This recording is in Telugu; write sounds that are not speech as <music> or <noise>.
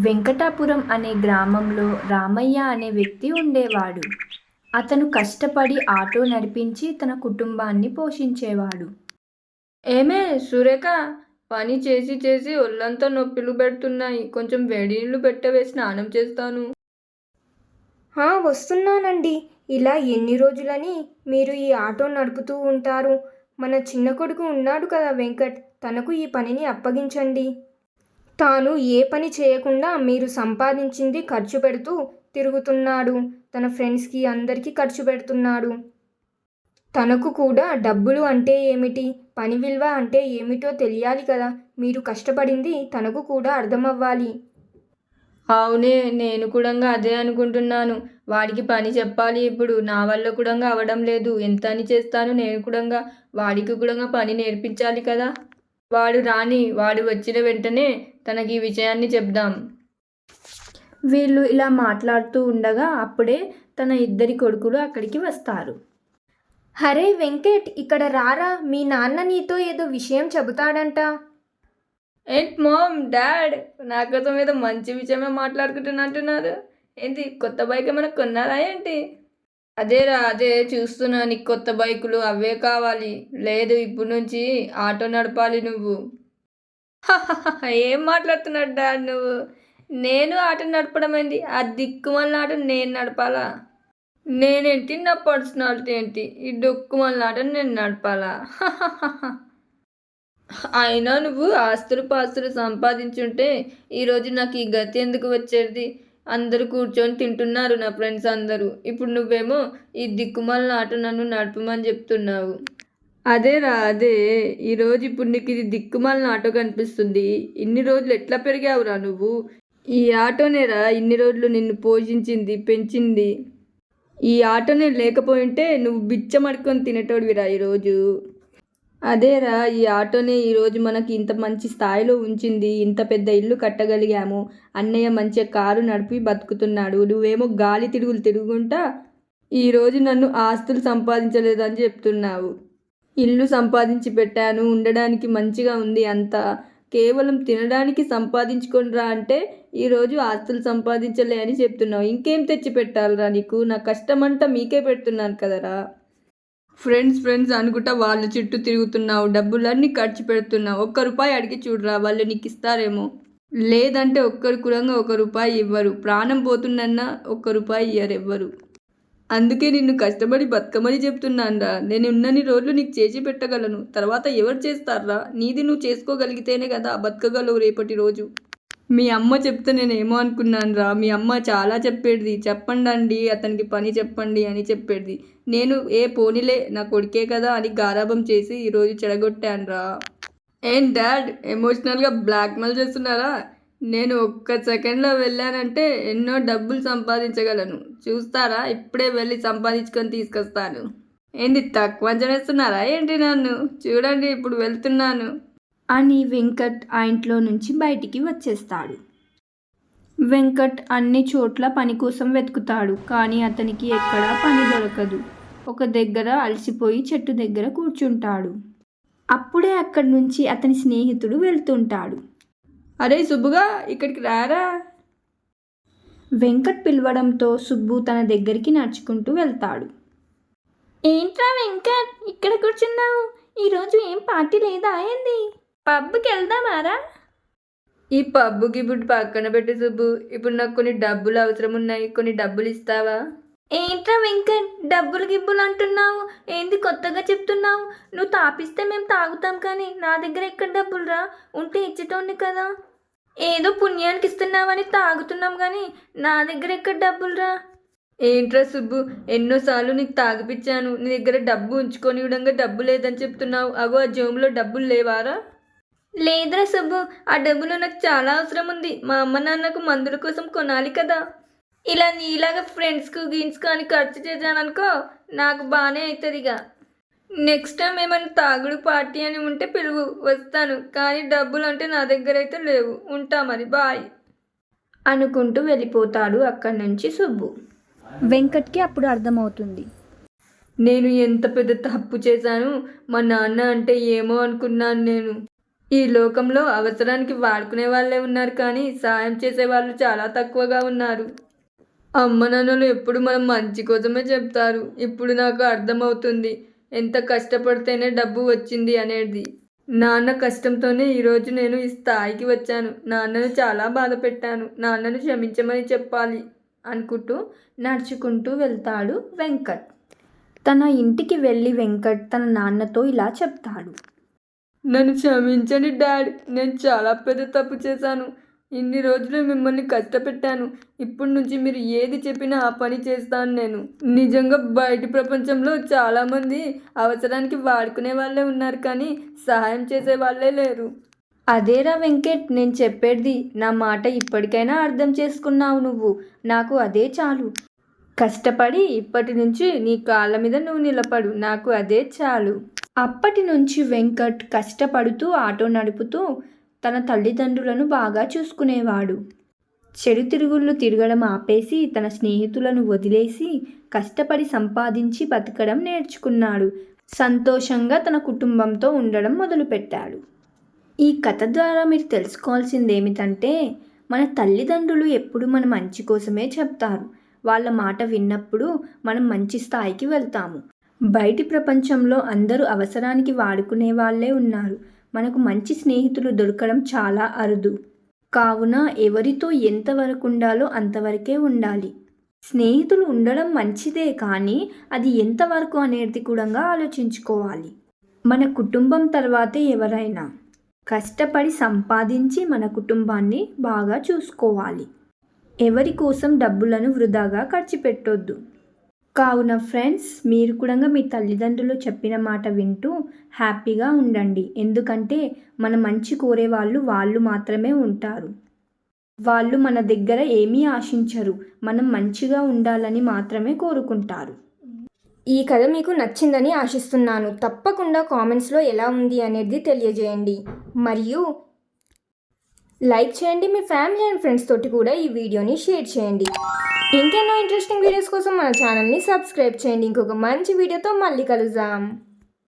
వెంకటాపురం అనే గ్రామంలో రామయ్య అనే వ్యక్తి ఉండేవాడు. అతను కష్టపడి ఆటో నడిపించి తన కుటుంబాన్ని పోషించేవాడు. ఏమే సురేఖ పని చేసి చేసి ఒళ్ళంతా నొప్పిలు పెడుతున్నాయి. కొంచెం వేడి నీళ్ళు పెట్టవే స్నానం చేస్తాను. "ఆ, వస్తున్నానండి. ఇలా ఎన్ని రోజులని మీరు ఈ ఆటో నడుపుతూ ఉంటారు? మన చిన్న కొడుకు ఉన్నాడు కదా వెంకట్. తనకు ఈ పనిని అప్పగించండి. తాను ఏ పని చేయకుండా మీరు సంపాదించింది ఖర్చు పెడుతూ తిరుగుతున్నాడు. తన ఫ్రెండ్స్కి అందరికీ ఖర్చు పెడుతున్నాడు. తనకు కూడా డబ్బులు అంటే ఏమిటి? పని విలువ అంటే ఏమిటో తెలియాలి కదా. మీరు కష్టపడింది తనకు కూడా అర్థమవ్వాలి. అవునే నేను కూడా అదే అనుకుంటున్నాను. వాడికి పని చెప్పాలి ఇప్పుడు. నా వల్ల కూడా అవడం లేదు. ఎంత అని చేస్తాను నేను కూడా వాడికి కూడా పని నేర్పించాలి కదా. వాడు రాని వాడు వచ్చిన వెంటనే తనకి ఈ విషయాన్ని చెప్దాం. వీళ్ళు ఇలా మాట్లాడుతూ ఉండగా అప్పుడే తన ఇద్దరి కొడుకులు అక్కడికి వస్తారు. హరే వెంకట్ ఇక్కడ రారా? మీ నాన్న నీతో ఏదో విషయం చెబుతాడంట. ఏంటి మామ్ డాడ్ నా కోసం ఏదో మంచి విషయమే మాట్లాడుకుంటున్నట్టున్నారు ఏంటి కొత్త బైక్ ఏమైనా కొన్నారా ఏంటి? అదేరా అదే చూస్తున్నా నీకు కొత్త బైకులు అవే కావాలి. లేదు ఇప్పుడు నుంచి ఆటో నడపాలి నువ్వు. <laughs> ఏం మాట్లాడుతున్నాడు డాడ్ నువ్వు? నేను ఆటో నడపడం ఏంటి ఆ దిక్కుమల్ల ఆట నేను నడపాలా? నేనేంటి నా పర్సనాలిటీ ఏంటి? ఈ డొక్కుమల్ల ఆట నేను నడపాలా? <laughs> అయినా నువ్వు ఆస్తులు పాస్తులు సంపాదించుంటే ఈరోజు నాకు ఈ గతి ఎందుకు వచ్చేది? అందరూ కూర్చొని తింటున్నారు నా ఫ్రెండ్స్ అందరూ. ఇప్పుడు నువ్వేమో ఈ దిక్కుమాలిన ఆట నన్ను నడపమని చెప్తున్నావు. అదేరా అదే. ఈరోజు ఇప్పుడు నీకు ఇది దిక్కుమాలిన ఆటో కనిపిస్తుంది. ఇన్ని రోజులు ఎట్లా పెరిగావురా నువ్వు? ఈ ఆటోనేరా ఇన్ని రోజులు నిన్ను పోషించింది పెంచింది. ఈ ఆటోనే లేకపోయింటే నువ్వు బిచ్చమడుకొని తినేటోడివిరా ఈరోజు అదేరా ఈ ఆటోనే ఈరోజు మనకి ఇంత మంచి స్థాయిలో ఉంచింది ఇంత పెద్ద ఇల్లు కట్టగలిగాము. అన్నయ్య మంచిగా కారు నడిపి బతుకుతున్నాడు. నువ్వేమో గాలి తిరుగులు తిరుగుంటా ఈరోజు నన్ను ఆస్తులు సంపాదించలేదని చెప్తున్నావు. ఇల్లు సంపాదించి పెట్టాను ఉండడానికి మంచిగా ఉంది అంతా. కేవలం తినడానికి సంపాదించుకొనిరా అంటే ఈరోజు ఆస్తులు సంపాదించలే అని చెప్తున్నావు. ఇంకేం తెచ్చి పెట్టాలిరా నీకు? నా కష్టమంతా మీకే పెడుతున్నాను కదరా. ఫ్రెండ్స్ ఫ్రెండ్స్ అనుకుంటా వాళ్ళ చుట్టూ తిరుగుతున్నావు డబ్బులన్నీ ఖర్చు పెడుతున్నావు. ఒక్క రూపాయి అడిగి చూడరా వాళ్ళు నీకు ఇస్తారేమో. లేదంటే ఒక్కరు కూడా ఒక రూపాయి ఇవ్వరు. ప్రాణం పోతుందన్నా ఒక్క రూపాయి ఇయ్యరు ఎవ్వరు అందుకే నిన్ను కష్టపడి బతకమని చెప్తున్నానురా. నేను ఉన్నన్ని రోజులు నీకు చేసి పెట్టగలను. తర్వాత ఎవరు చేస్తారా నీది నువ్వు చేసుకోగలిగితేనే కదా బతకగలవు రేపటి రోజు. మీ అమ్మ చెప్తే నేను ఏమో అనుకున్నాను రా. మీ అమ్మ చాలా చెప్పేది. చెప్పండి అండి అతనికి పని చెప్పండి అని చెప్పేది. నేను ఏ పోనీలే నా కొడుకే కదా అని గారాభం చేసి ఈరోజు చెడగొట్టాను రా. ఏం డాడ్ ఎమోషనల్గా బ్లాక్మెయిల్ చేస్తున్నారా? నేను ఒక్క సెకండ్లో వెళ్ళానంటే ఎన్నో డబ్బులు సంపాదించగలను. చూస్తారా? ఇప్పుడే వెళ్ళి సంపాదించుకొని తీసుకొస్తాను. ఏంటి తక్కువ చేస్తున్నారా ఏంటి నన్ను? చూడండి ఇప్పుడు వెళ్తున్నాను. అని వెంకట్ ఆ ఇంట్లో నుంచి బయటికి వచ్చేస్తాడు. వెంకట్ అన్ని చోట్ల పని కోసం వెతుకుతాడు కానీ అతనికి ఎక్కడా పని దొరకదు. ఒక దగ్గర అలసిపోయి చెట్టు దగ్గర కూర్చుంటాడు. అప్పుడే అక్కడి నుంచి అతని స్నేహితుడు వెళ్తుంటాడు. అరే సుబ్బుగా ఇక్కడికి రారా? వెంకట్ పిలవడంతో సుబ్బు తన దగ్గరికి నడుచుకుంటూ వెళ్తాడు. ఏంట్రా వెంకట్ ఇక్కడ కూర్చున్నావు? ఈరోజు ఏం పార్టీ లేదా ఏంది? పబ్కి వెళ్దామారా ఈ పబ్బుకి ఇప్పుడు పక్కన పెట్టి సుబ్బు. ఇప్పుడు నాకు కొన్ని డబ్బులు అవసరం ఉన్నాయి కొన్ని డబ్బులు ఇస్తావా? ఏంట్రా వెంకట్ డబ్బులు గిబ్బులు అంటున్నావు. ఏంది కొత్తగా చెప్తున్నావు? నువ్వు తాపిస్తే మేము తాగుతాం కానీ నా దగ్గర ఎక్కడ డబ్బులు రా ఉంటే ఇచ్చేటోని కదా. ఏదో పుణ్యానికి ఇస్తున్నావని తాగుతున్నాం కానీ నా దగ్గర ఎక్కడ డబ్బులు రా ఏంట్రా సుబ్బు? ఎన్నోసార్లు నీకు తాగిపిచ్చాను. నీ దగ్గర డబ్బు ఉంచుకొని విధంగా డబ్బు లేదని చెప్తున్నావు. అగో ఆ జోబులో డబ్బులు లేవారా? లేదురా సుబ్బు ఆ డబ్బులు నాకు చాలా అవసరం ఉంది మా అమ్మ నాన్నకు మందుల కోసం కొనాలి కదా. ఇలా నీలాగా ఫ్రెండ్స్కు గీన్స్కు అని ఖర్చు చేశాననుకో నాకు బాగానే అవుతుంది ఇక నెక్స్ట్ టైం ఏమైనా తాగుడు పార్టీ అని ఉంటే పిలువు వస్తాను. కానీ డబ్బులు అంటే నా దగ్గర అయితే లేవు. ఉంటా మరి బాయ్. అనుకుంటూ వెళ్ళిపోతాడు అక్కడి నుంచి సుబ్బు. వెంకట్కి అప్పుడు అర్థమవుతుంది. నేను ఎంత పెద్ద తప్పు చేశాను? మా నాన్న అంటే ఏమో అనుకున్నాను నేను. ఈ లోకంలో అవసరానికి వాడుకునే వాళ్ళే ఉన్నారు కానీ సాయం చేసే వాళ్ళు చాలా తక్కువగా ఉన్నారు. అమ్మ నాన్నలు ఎప్పుడు మనం మంచి కోసమే చెప్తారు. ఇప్పుడు నాకు అర్థమవుతుంది. ఎంత కష్టపడితేనే డబ్బు వచ్చింది అనేది. నాన్న కష్టంతోనే ఈరోజు నేను ఈ స్థాయికి వచ్చాను. నాన్నను చాలా బాధ పెట్టాను. నాన్నను క్షమించమని చెప్పాలి అనుకుంటూ నడుచుకుంటూ వెళ్తాడు వెంకట్. తన ఇంటికి వెళ్ళి వెంకట్ తన నాన్నతో ఇలా చెప్తాడు. నన్ను క్షమించండి డాడ్. నేను చాలా పెద్ద తప్పు చేశాను. ఇన్ని రోజులు మిమ్మల్ని కష్టపెట్టాను. ఇప్పటి నుంచి మీరు ఏది చెప్పినా ఆ పని చేస్తాను నేను. నిజంగా బయట ప్రపంచంలో చాలామంది అవసరానికి వాడుకునే వాళ్ళే ఉన్నారు కానీ సహాయం చేసే వాళ్ళే లేరు. అదేరా వెంకట్ నేను చెప్పేది నా మాట ఇప్పటికైనా అర్థం చేసుకున్నావు నువ్వు. నాకు అదే చాలు. కష్టపడి ఇప్పటి నుంచి నీ కాళ్ళ మీద నువ్వు నిలబడు. నాకు అదే చాలు. అప్పటి నుంచి వెంకట్ కష్టపడుతూ ఆటో నడుపుతూ తన తల్లిదండ్రులను బాగా చూసుకునేవాడు. చెడు తిరుగుళ్ళు తిరగడం ఆపేసి తన స్నేహితులను వదిలేసి కష్టపడి సంపాదించి బతకడం నేర్చుకున్నాడు. సంతోషంగా తన కుటుంబంతో ఉండడం మొదలుపెట్టాడు. ఈ కథ ద్వారా మీరు తెలుసుకోవాల్సింది ఏమిటంటే మన తల్లిదండ్రులు ఎప్పుడు మన మంచి కోసమే చెప్తారు. వాళ్ళ మాట విన్నప్పుడు మనం మంచి స్థాయికి వెళ్తాము. బయటి ప్రపంచంలో అందరూ అవసరానికి వాడుకునే వాళ్ళే ఉన్నారు. మనకు మంచి స్నేహితులు దొరకడం చాలా అరుదు. కావున ఎవరితో ఎంతవరకు ఉండాలో అంతవరకే ఉండాలి. స్నేహితులు ఉండడం మంచిదే కానీ అది ఎంతవరకు అనేది కూడా ఆలోచించుకోవాలి. మన కుటుంబం తర్వాతే ఎవరైనా కష్టపడి సంపాదించి మన కుటుంబాన్ని బాగా చూసుకోవాలి. ఎవరి కోసం డబ్బులను వృధాగా ఖర్చు పెట్టొద్దు. కావున ఫ్రెండ్స్ మీరు కూడా మీ తల్లిదండ్రులు చెప్పిన మాట వింటూ హ్యాపీగా ఉండండి. ఎందుకంటే మన మంచి కోరే వాళ్ళు వాళ్ళు మాత్రమే ఉంటారు. వాళ్ళు మన దగ్గర ఏమీ ఆశించరు. మనం మంచిగా ఉండాలని మాత్రమే కోరుకుంటారు. ఈ కథ మీకు నచ్చిందని ఆశిస్తున్నాను. తప్పకుండా కామెంట్స్లో ఎలా ఉంది అనేది తెలియజేయండి. మరియు లైక్ చేయండి మీ ఫ్యామిలీ అండ్ ఫ్రెండ్స్ తోటి కూడా ఈ వీడియోని షేర్ చేయండి. ఇంకెన్నో ఇంట్రెస్టింగ్ వీడియోస్ కోసం మన ఛానల్ని సబ్స్క్రైబ్ చేయండి. ఇంకొక మంచి వీడియోతో మళ్ళీ కలుద్దాం.